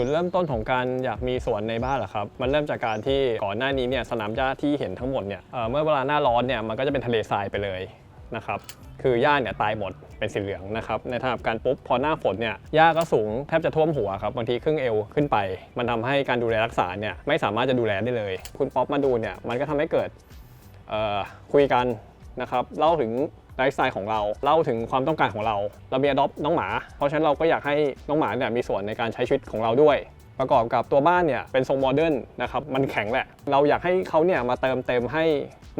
จุดเริ่มต้นของการอยากมีสวนในบ้านเหรอครับ มันเริ่มจากการที่ก่อนหน้านี้เนี่ยสนามหญ้าที่เห็นทั้งหมดเนี่ยเเมื่อเวลาหน้าร้อนเนี่ยมันก็จะเป็นทะเลทรายไปเลยนะครับคือหญ้าเนี่ยตายหมดเป็นสีเหลืองนะครับในทางการปุ๊บพอหน้าฝนเนี่ยหญ้าก็สูงแทบจะท่วมหัวครับบางทีครึ่งเอวขึ้นไป มันทำให้การดูแลรักษาเนี่ยไม่สามารถจะดูแลได้เลย คุณป๊อปมาดูเนี่ยมันก็ทำให้เกิดคุยกันนะครับเล่าถึง ไลฟ์สไตล์ของเรา เล่าถึงความต้องการของเรา เรามีอดอปน้องหมา เพราะฉะนั้นเราก็อยากให้น้องหมาเนี่ยมีส่วนในการใช้ชีวิตของเราด้วย ประกอบกับตัวบ้านเนี่ยเป็นทรงโมเดิร์นนะครับ มันแข็งแหละ เราอยากให้เขาเนี่ยมาเติมเต็มให้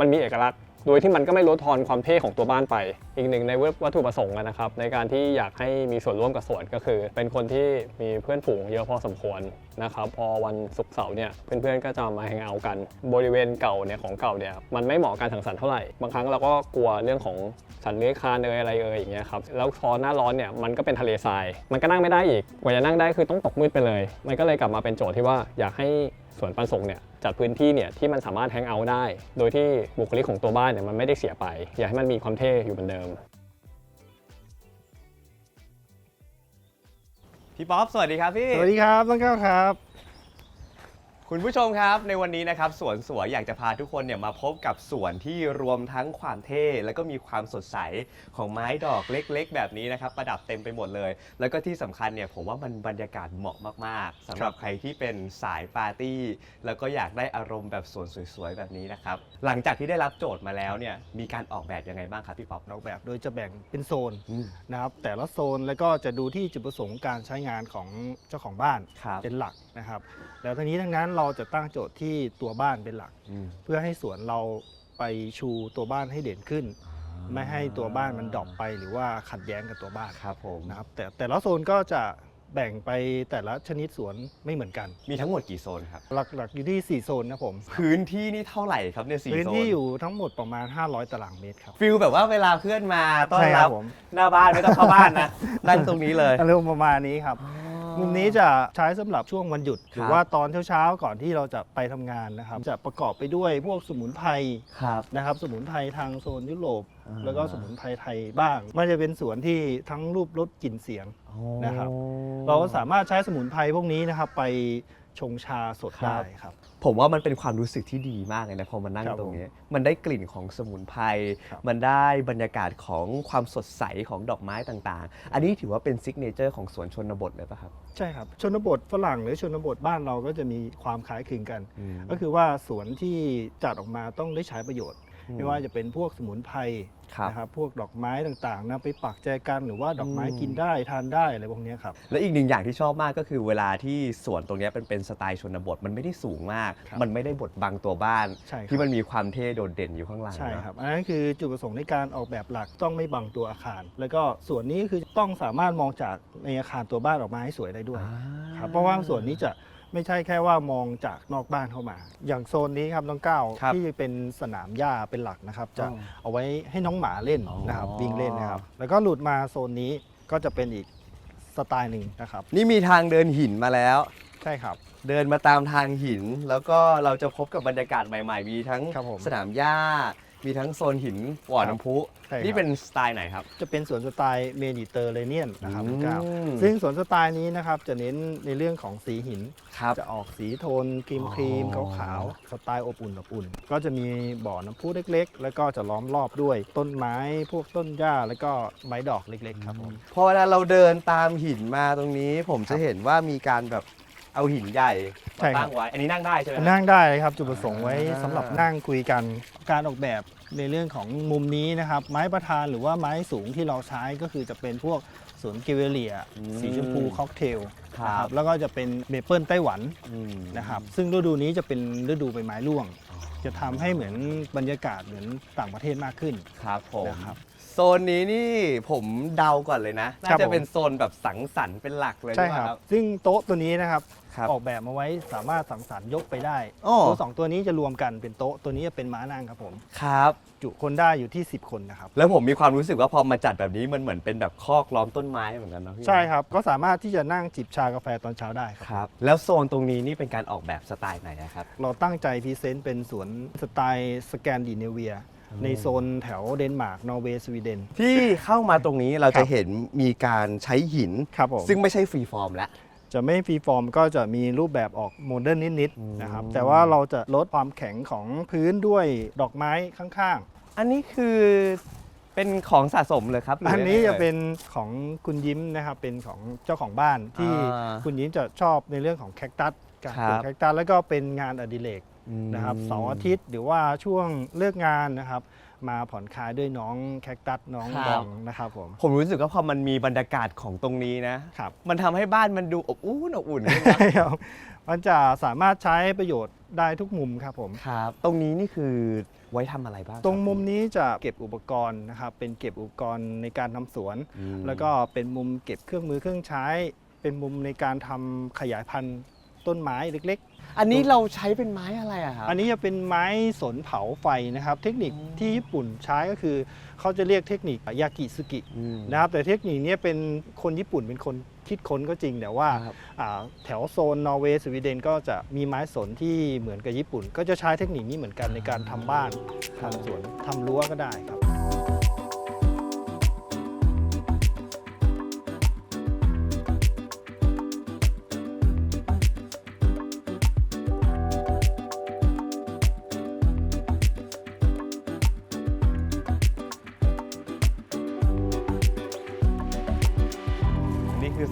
มันมีเอกลักษณ์ โดยที่มันก็ไม่ลดทอนความเท่ของตัวบ้านไป อีกหนึ่งในวัตถุประสงค์นะครับในการที่อยากให้มีส่วนร่วมกับสวนก็คือ เป็นคนที่มีเพื่อนฝูงเยอะพอสมควร นะครับพอวันศุกร์เสาร์เนี่ยเพื่อนๆก็จะมาแฮงเอาท์กัน บริเวณเก่าเนี่ยของเก่าเนี่ยมันไม่เหมาะกับการสังสรรค์เท่าไหร่บางครั้งเราก็กลัวเรื่องของสัตว์เลื้อยคลานเอยอะไรเอยอย่างเงี้ยครับแล้วพอหน้าร้อนเนี่ยมันก็เป็นทะเลทราย มันก็นั่งไม่ได้อีกกว่าจะนั่งได้คือต้องตกมืดไปเลย มันก็เลยกลับมาเป็นโจทย์ที่ว่าอยากให้สวนปันสงเนี่ยจัดพื้นที่เนี่ยที่มันสามารถแฮงเอาท์ได้ โดยที่บุคลิกของตัวบ้านเนี่ยมันไม่ได้เสียไป อยากให้มันมีความเท่อยู่เหมือนเดิม พี่ป๊อปสวัสดีครับพี่ สวัสดีครับน้องก้าวครับ คุณผู้ชมครับในวันนี้นะครับสวนสวยอยากจะพาทุกคนเนี่ยมาพบกับสวนที่รวมทั้งความเท่แล้วก็มีความสดใสของไม้ดอกเล็กๆ แบบนี้นะครับประดับเต็มไปหมดเลย แล้วก็ที่สำคัญเนี่ยผมว่ามันบรรยากาศเหมาะมากๆสำหรับใครที่เป็นสายปาร์ตี้ แล้วก็อยากได้อารมณ์แบบสวนสวยๆแบบนี้นะครับหลังจากที่ได้รับโจทย์มาแล้วเนี่ยมีการออกแบบยังไงบ้างครับพี่ป๊อป ออกแบบโดยจะแบ่งเป็นโซนอืม นะครับแต่ละโซนแล้วก็จะดูที่จุดประสงค์การใช้งานของเจ้าของบ้านครับ เป็นหลักนะครับ แล้วทั้งนี้ทั้งนั้นเราจะตั้งโจทย์ที่ตัวบ้านเป็นหลักอืมเพื่อให้สวนเราไปชูตัวบ้านให้เด่นขึ้น ไม่ให้ตัวบ้านมันดรอปไปหรือว่าขัดแย้งกับตัวบ้านครับผมนะครับแต่แต่ละโซนก็จะแบ่งไปแต่ละชนิดสวนไม่เหมือนกัน มีทั้งหมดกี่โซนครับ หลักๆอยู่ที่ 4 โซนนะผมพื้นที่นี่เท่าไหร่ครับเนี่ยสี่พื้นโซนที่อยู่ทั้งหมดประมาณ 500 ตารางเมตรครับ ฟิลแบบว่าเวลาเพื่อนมาต้อนใช่ครัรับบผมหน้าบ้านไม่ต้องเข้าบ้านนะนั่งตรงนี้เลยอารมณ์ประมาณนี้ครับ มุมนี้จะใช้สำหรับช่วงวันหยุด หรือว่าตอนเช้าๆก่อนที่เราจะไปทำงานนะครับ จะประกอบไปด้วยพวกสมุนไพรครับ นะครับ สมุนไพรทางโซนยุโรปอ่า แล้วก็สมุนไพรไทยบ้าง มันจะเป็นสวนที่ทั้งรูปรสกลิ่นเสียง นะครับ เราก็สามารถใช้สมุนไพรพวกนี้นะครับ ไป ชงชาสดได้ครับ ผมว่ามันเป็นความรู้สึกที่ดีมากเลยนะพอมานั่งครับตรงนี้ มันได้กลิ่นของสมุนไพรครับมันได้บรรยากาศของความสดใสของดอกไม้ต่างๆ อันนี้ถือว่าเป็นซิกเนเจอร์ของสวนชนบทเลยป่ะครับ ใช่ครับ ชนบทฝรั่งหรือชนบทบ้านเราก็จะมีความคล้ายคลึงกันอืมก็คือว่าสวนที่จัดออกมาต้องได้ใช้ประโยชน์อืม ไม่ว่าจะเป็นพวกสมุนไพรครับนะครับพวกดอกไม้ต่างๆนะไปปักแจกันหรือว่าดอกไม้อืมกินได้ทานได้อะไรพวกเนี้ยครับ และอีกหนึ่งอย่างที่ชอบมากก็คือเวลาที่สวนตรงเนี้ยเป็นเป็นสไตล์ชนบทมันไม่ได้สูงมาก ครับมันไม่ได้บดบังตัวบ้าน ใช่ครับ ที่มันมีความเท่โดดเด่นอยู่ข้างหลังใช่เนอะครับ อันนั้นคือจุดประสงค์ในการออกแบบหลักต้องไม่บังตัวอาคาร แล้วก็ส่วนนี้คือต้องสามารถมองจากในอาคารตัวบ้านออกมาให้สวยได้ด้วยอ่าครับเพราะว่าส่วนนี้จะ ไม่ใช่แค่ว่ามองจากนอกบ้านเข้ามา อย่างโซนนี้ครับน้องก้าวครับที่เป็นสนามหญ้าเป็นหลักนะครับ จะอ๋อเอาไว้ให้น้องหมาเล่นอ๋อนะครับวิ่งเล่นนะครับ แล้วก็หลุดมาโซนนี้ก็จะเป็นอีกสไตล์หนึ่งนะครับ นี่มีทางเดินหินมาแล้ว ใช่ครับ เดินมาตามทางหิน แล้วก็เราจะพบกับบรรยากาศใหม่ ๆ มีทั้งครับผม สนามหญ้า มีทั้งโซนหินบ่อน้ำพุ ใช่ครับ นี่เป็นสไตล์ไหนครับ จะเป็นสวนสไตล์เมดิเตอร์เรเนียนนะครับอืมน้องก้าวซึ่งสวนสไตล์นี้นะครับจะเน้นในเรื่องของสีหิน ครับ จะออกสีโทนครีมครีมอ๋อ ขาวๆสไตล์อบอุ่นอบอุ่น ก็จะมีบ่อน้ำพุเล็กๆ แล้วก็จะล้อมรอบด้วยต้นไม้พวกต้นหญ้าแล้วก็ไม้ดอกเล็กๆครับผม พอเวลาเราเดินตามหินมาตรงนี้ ผมจะเห็นว่ามีการแบบ เอาหินใหญ่ใช่มาครับ ตั้งไว้ อันนี้นั่งได้ใช่ไหมนั่งได้เลยครับจุดประสงค์ไว้อ่าสำหรับนั่งคุยกันการออกแบบในเรื่องของมุมนี้นะครับ ไม้ประธานหรือว่าไม้สูงที่เราใช้ก็คือจะเป็นพวกสวนเกเวเลีย สีชมพูค็อกเทลคนะรัครับบแล้วก็จะเป็นเมเปิลไต้หวันอืมนะครับ ซึ่งฤดูนี้จะเป็นฤดูใบไม้ร่วง จะทำให้เหมือนบรรยากาศเหมือนต่างประเทศมากขึ้น ครับผมนะครับโซนนี้นี่ผมเดาก่อนเลยนะน่าครับจะผม เป็นโซนแบบสังสรรค์เป็นหลักเลยใช่หอคเปรัล่าบซึ่งโต๊ะตัวนี้นะครับ ครับออกแบบมาไว้สามารถสังสรรค์ยกไปได้อ้อโต๊ะสองตัวนี้จะรวมกันเป็นโต๊ะตัวนี้จะเป็นม้านั่งครับผม ครับ จุคนได้อยู่ที่ 10 คนนะครับ แล้วผมมีความรู้สึกว่าพอมาจัดแบบนี้มันเหมือนเป็นแบบคอกล้อมต้นไม้เหมือนกันเนาะพี่ใช่ครับ ก็สามารถที่จะนั่งจิบชากาแฟตอนเช้าได้ครับ ครับ แล้วโซนตรงนี้นี่เป็นการออกแบบสไตล์ไหนอะครับ เราตั้งใจพรีเซนต์เป็นสวนสไตล์สแกนดิเนเวีย ในโซนแถวเดนมาร์กนอร์เวย์สวีเดน ที่เข้ามาตรงนี้เราครัจะบเห็นมีการใช้หิน ครับผม ซึ่งไม่ใช่ฟรีฟอร์มแล้ว จะไม่ฟรีฟอร์มก็จะมีรูปแบบออกโมเดิร์นนิดอืมๆนะครับ แต่ว่าเราจะลดความแข็งของพื้นด้วยดอกไม้ข้างอันนี้คือเป็นของสะสมเลยครับหรืๆ อันนี้ยังไงจะเป็นของคุณยิ้มนะครับ เป็นของเจ้าของบ้านที่อ่าคุณยิ้มจะชอบในเรื่องของแคคตัสการปลูครักบแคคตัสแล้วก็เป็นงานอดิเรกอืม นะครับเสาร์อาทิตย์หรือว่าช่วงเลิกงานนะครับ มาผ่อนคลายด้วยน้องแคคตัสน้องครับบองนะครับผม ผมรู้สึกว่าพอมันมีบรรยากาศของตรงนี้นะครับ มันทำให้บ้านมันดูอบอุ่นอบอุ่นขึ้นนะใช่ครับมันจะสามารถใช้ประโยชน์ได้ทุกมุมครับผม ครับ ตรงนี้นี่คือไว้ทำอะไรบ้างคบ ตรงมุมนี้จะเก็บอุปกรณ์นะครับ เป็นเก็บอุปกรณ์ในการทำสวน อืม แล้วก็เป็นมุมเก็บเครื่องมือเครื่องใช้ เป็นมุมในการทำขยายพันธุ์ ต้นไม้เล็กอันนี้เราใช้เป็นไม้อะไรอะครับ ๆ อันนี้จะเป็นไม้สนเผาไฟนะครับ เทคนิคอ๋อ ที่ญี่ปุ่นใช้ก็คือเขาจะเรียกเทคนิคยากิสุกิอืมนะครับ แต่เทคนิคเนี้เป็นคนญี่ปุ่นเป็นคนคิดค้นก็จริงแต่ว่า ครับ อ่าแถวโซนนอร์เวย์สวีเดนก็จะมีไม้สนที่เหมือนกับญี่ปุ่น ก็จะใช้เทคนิคนี้เหมือนกันในการทำบ้านทำสวนทำรั้วก็ได้ครับ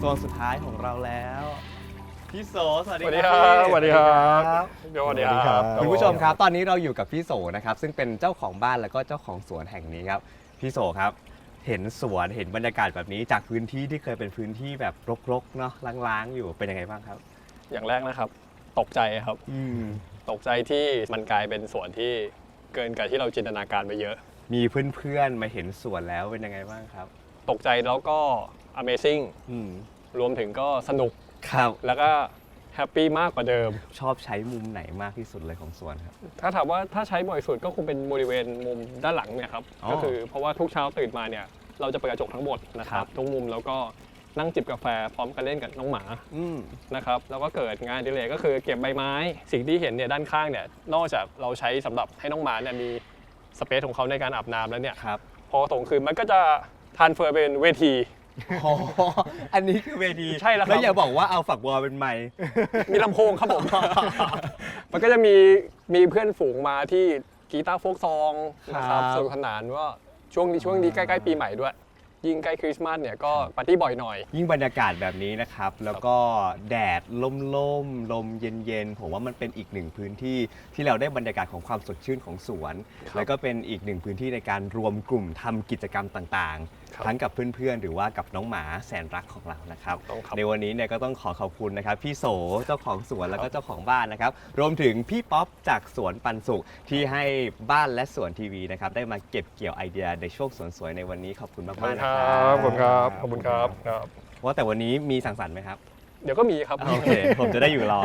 นี่คือโซนสุดท้ายของเราแล้วพี่โสสวัสสดีวัสดีครับพี่สวัสดีครับครับสวัสดีคสวัสดีครัรับบคุณผู้ชมครับ ตอนนี้เราอยู่กับพี่โสนะครับ ซึ่งเป็นเจ้าของบ้านแล้วก็เจ้าของสวนแห่งนี้ครับ พี่โสครับ เห็นสวนเห็นบรรยากาศแบบนี้ จากพื้นที่ที่เคยเป็นพื้นที่แบบรกๆเนาะล้างๆ อยู่เป็นยังไงบ้างครับ อย่างแรกนะครับ ตกใจครับอืมตกใจที่มันกลายเป็นสวนที่เกินกว่าที่เราจินตนาการไปเยอะ มีเพื่อนๆมาเห็นสวนแล้วเป็นยังไงบ้างครับ ตกใจแล้วก็ Amazing อืม รวมถึงก็สนุกครับ แล้วก็แฮปปี้มากกว่าเดิม ชอบใช้มุมไหนมากที่สุดเลยของสวนครับ ถ้าถามว่าถ้าใช้บ่อยสุดก็คงเป็นบริเวณมุมด้านหลังเนี่ยครับอ๋อก็คือเพราะว่าทุกเช้าตื่นมาเนี่ยเราจะเปิดกระจกทั้งหมดนะคครัรับ บทุกมุมแล้วก็นั่งจิบกาแฟพร้อมกันเล่นกับน้องหมาอืมนะครับแล้วก็เกิดงานอดิเลยก็คือเก็บใบไม้ สิ่งที่เห็นเนี่ยด้านข้างเนี่ยนอกจากเราใช้สำหรับให้น้องหมาเนี่ยมีสเปซของเขาในการอาบน้ำแล้วเนี่ย ครับ พอตรงคืนมันก็จะทานเฟอร์เป็นเวที อ๋ออันนี้คือเวทีใช่แล้วครับ แล้วอย่าบอกว่าเอาฝักบัวเป็นไม้ มีลำโพงครับผม มันก็จะมีมีเพื่อนฝูงมาที่กีตาร์โฟกซองนะครับครับ สนุกสนานว่าช่วงนี้ช่วงนี้ใกล้ๆปีใหม่ด้วย ยิ่งใกล้คริสต์มาสเนี่ยก็ปาร์ตี้บ่อยหน่อย ยิ่งบรรยากาศแบบนี้นะครับ แล้วก็แดดล่มๆมลมเย็นๆผมว่ามันเป็นอีกหนึ่งพื้นที่ที่เราได้บรรยากาศของความสดชื่นของสวนครับแล้วก็เป็นอีกหนึ่งพื้นที่ในการรวมกลุ่มทำกิจกรรมต่างครับๆ ทั้งกับเพื่อนๆ หรือว่ากับน้องหมาแสนรักของเรานะครับ ต้องครับ ในวันนี้เนี่ยก็ต้องขอขอบคุณนะครับ พี่โสเจ้าของสวนแล้วก็เจ้าของบ้านนะครับ รวมถึงพี่ป๊อปจากสวนปันสุขที่ให้บ้านและสวนทีวีนะครับได้มาเก็บเกี่ยวไอเดียในช่วงสวนสวยในวันนี้ขอบคุณมากๆนะครัขอบคุณครับขอบคุณครับครับ ว่าแต่วันนี้มีสังสรรค์ไหมครับ เดี๋ยวก็มีครับ โอเค ผมจะได้อยู่รอ